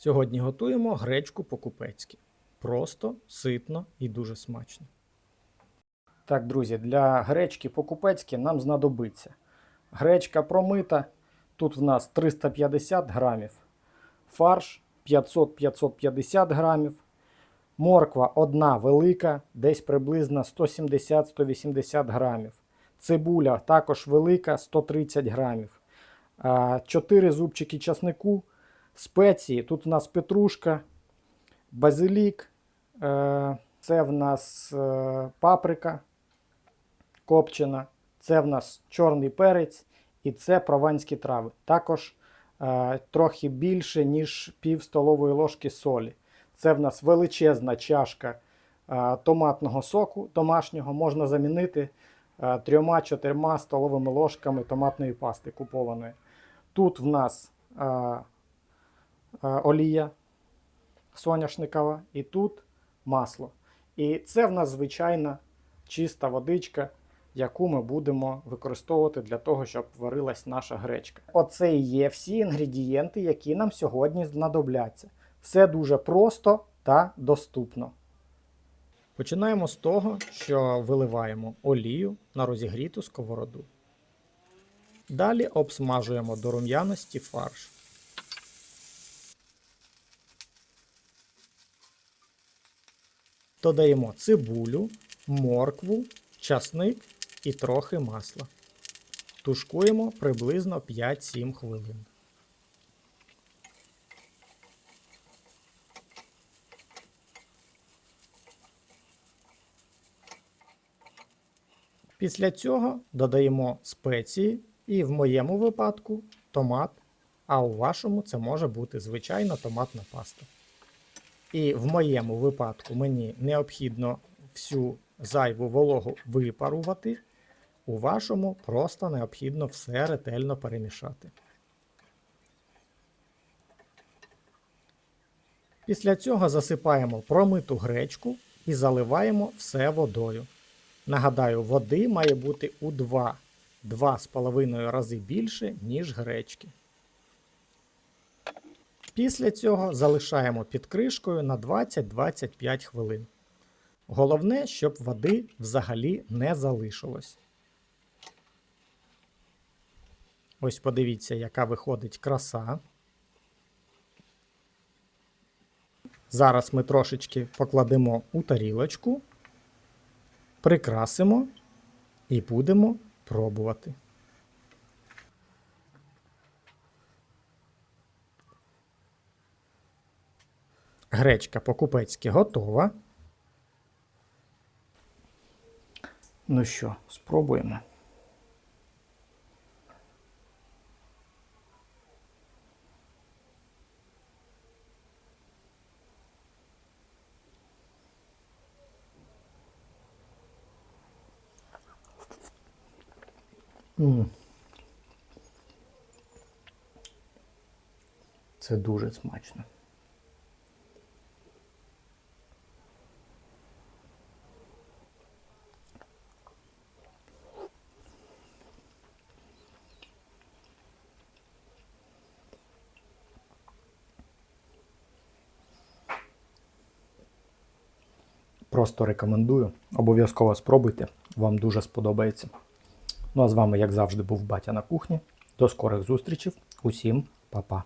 Сьогодні готуємо гречку по-купецьки. Просто, ситно і дуже смачно. Так, друзі, для гречки по-купецьки нам знадобиться гречка промита. Тут в нас 350 грамів, фарш 500-550 грамів, морква одна велика, десь приблизно 170-180 грамів. Цибуля також велика, 130 грамів. 4 зубчики часнику, спеції. Тут в нас петрушка, базилік, е, це в нас е, паприка копчена, це в нас чорний перець і це прованські трави. Також е, трохи більше, ніж пів столової ложки солі. Це в нас величезна чашка томатного соку домашнього. Можна замінити трьома-чотирма столовими ложками томатної пасти купованої. Тут в нас олія соняшникова і тут масло. І це в нас звичайна чиста водичка, яку ми будемо використовувати для того, щоб варилась наша гречка. Оце і є всі інгредієнти, які нам сьогодні знадобляться. Все дуже просто та доступно. Починаємо з того, що виливаємо олію на розігріту сковороду. Далі обсмажуємо до рум'яності фарш. Додаємо цибулю, моркву, часник і трохи масла. Тушкуємо приблизно 5-7 хвилин. Після цього додаємо спеції і в моєму випадку томат, а у вашому це може бути звичайна томатна паста. І в моєму випадку мені необхідно всю зайву вологу випарувати. У вашому просто необхідно все ретельно перемішати. Після цього засипаємо промиту гречку і заливаємо все водою. Нагадаю, води має бути у 2 2,5 рази більше, ніж гречки. Після цього залишаємо під кришкою на 20-25 хвилин. Головне, щоб води взагалі не залишилось. Ось подивіться, яка виходить краса. Зараз ми трошечки покладемо у тарілочку, прикрасимо і будемо пробувати. Гречка по-купецьки готова. Ну що, спробуємо. Це дуже смачно. Просто рекомендую. Обов'язково спробуйте, вам дуже сподобається. Ну а з вами, як завжди, був Батя на кухні. До скорих зустрічей. Усім па-па.